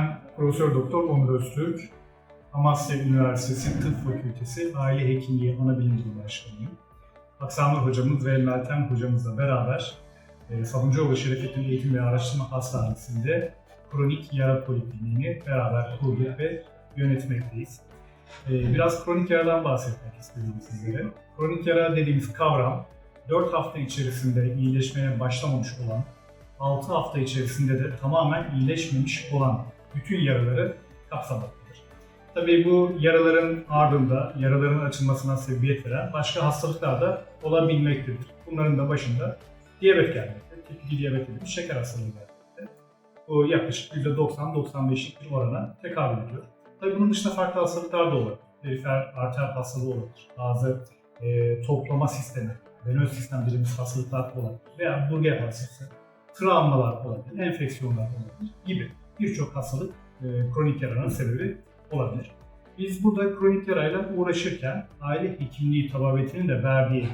Ben Profesör Doktor Onur Öztürk, Amasya Üniversitesi Tıp Fakültesi Aile Hekimliği Anabilim Dalı Başkanıyım. Aksamlı hocamız ve Meltem hocamızla beraber e, Sabuncuoğlu Şerefettin Eğitim ve Araştırma Hastanesi'nde kronik yara polikliniğini beraber kurduk ve yönetmekteyiz. E, Biraz kronik yaradan bahsetmek istiyorum sizlere. Kronik yara dediğimiz kavram 4 hafta içerisinde iyileşmeye başlamamış olan 6 hafta içerisinde de tamamen iyileşmemiş olan bütün yaraları kapsamaktadır. Tabii bu yaraların ardında yaraların açılmasına sebebiyet veren başka hastalıklar da olabilmektedir. Bunların da başında diyabet gelmekte, tip 2 diyabet dediğimiz şeker hastalığı gelmekte. Bu yaklaşık %90-95'lik bir orana tekabül ediyor. Tabii bunun dışında farklı hastalıklar da olabilir. Perifer arter hastalığı olabilir. Bazı e, toplama sistemi, venöz sistem dediğimiz hastalıklar olabilir. Veya burger hastası, travmalar olabilir, enfeksiyonlar olabilir gibi birçok hastalık e, kronik yaranın sebebi olabilir. Biz burada kronik yarayla uğraşırken aile hekimliği tababetinin de verdiği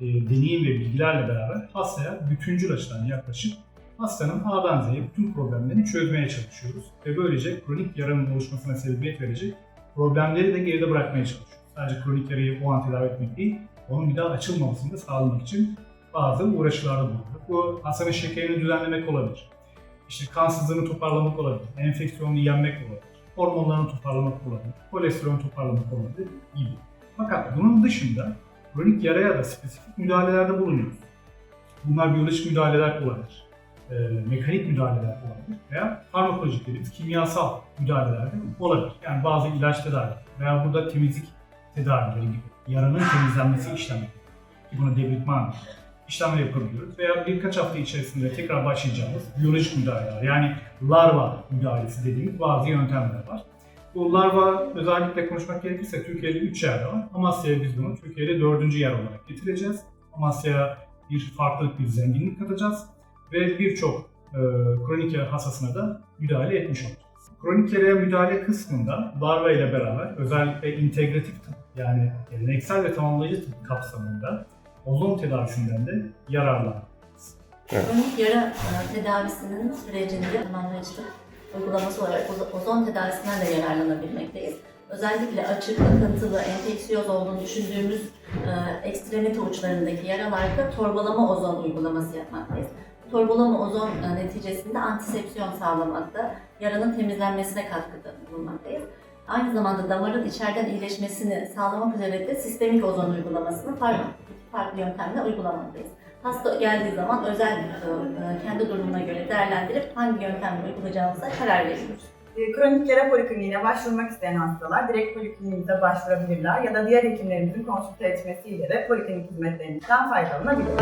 e, deneyim ve bilgilerle beraber hastaya bütüncül açıdan yaklaşıp hastanın A'dan Z'ye bütün problemlerini çözmeye çalışıyoruz. Ve böylece kronik yaranın oluşmasına sebebiyet verecek problemleri de geride bırakmaya çalışıyoruz. Sadece kronik yarayı o an tedavi etmek değil, onun bir daha açılmamasını da sağlamak için bazı uğraşılarda bulunduk. Bu hastanın şekerini düzenlemek olabilir. İşte kan sızığını toparlamak olabilir. Enfeksiyonu yenmek olabilir. Hormonlarını toparlamak olabilir. Kolesterolünü toparlamak olabilir gibi. Fakat bunun dışında kronik yaraya da spesifik müdahalelerde bulunuyoruz. Bunlar biyolojik müdahaleler olabilir. e, mekanik müdahaleler olabilir veya farmakolojik dediğimiz kimyasal müdahaleler olabilir. Yani bazı ilaç tedavi veya burada temizlik tedavileri gibi yaranın temizlenmesi işlemleri ki buna debritman işlemler yapabiliyoruz. Veya birkaç hafta içerisinde tekrar başlayacağımız biyolojik müdahaleler yani larva müdahalesi dediğimiz bazı yöntemler var. Bu larva özellikle konuşmak gerekirse Türkiye'de 3 yerde var. Amasya'ya biz bunu Türkiye'de 4. yer olarak getireceğiz. Amasya'ya bir farklılık, bir zenginlik katacağız ve birçok e, kronik hastasına da müdahale etmiş olacağız. Kronik yaraya müdahale kısmında larva ile beraber özellikle integratif tıp yani geleneksel ve tamamlayıcı tıp kapsamında ozon tedavisinden de yararlanıyoruz. Kronik yara e, tedavisinin sürecinde tamamlayıcı uygulaması olarak ozo- ozon tedavisinden de yararlanabilmekteyiz. Özellikle açık, akıntılı, enfeksiyoz olduğunu düşündüğümüz e, ekstremite uçlarındaki yaralarda torbalama ozon uygulaması yapmaktayız. Torbalama ozon e, neticesinde antisepsiyon sağlamakta, yaranın temizlenmesine katkıda bulunmaktayız. Aynı zamanda damarın içeriden iyileşmesini sağlamak üzere de sistemik ozon uygulamasını farklı, farklı yöntemle uygulamaktayız. Hasta geldiği zaman özel e, kendi durumuna göre değerlendirip hangi yöntemle uygulayacağımıza karar veriyoruz. E, Kronik yara polikliniğine başvurmak isteyen hastalar direkt polikliniğimize başvurabilirler ya da diğer hekimlerimizin konsülte etmesiyle de poliklinik hizmetlerimizden faydalanabilir.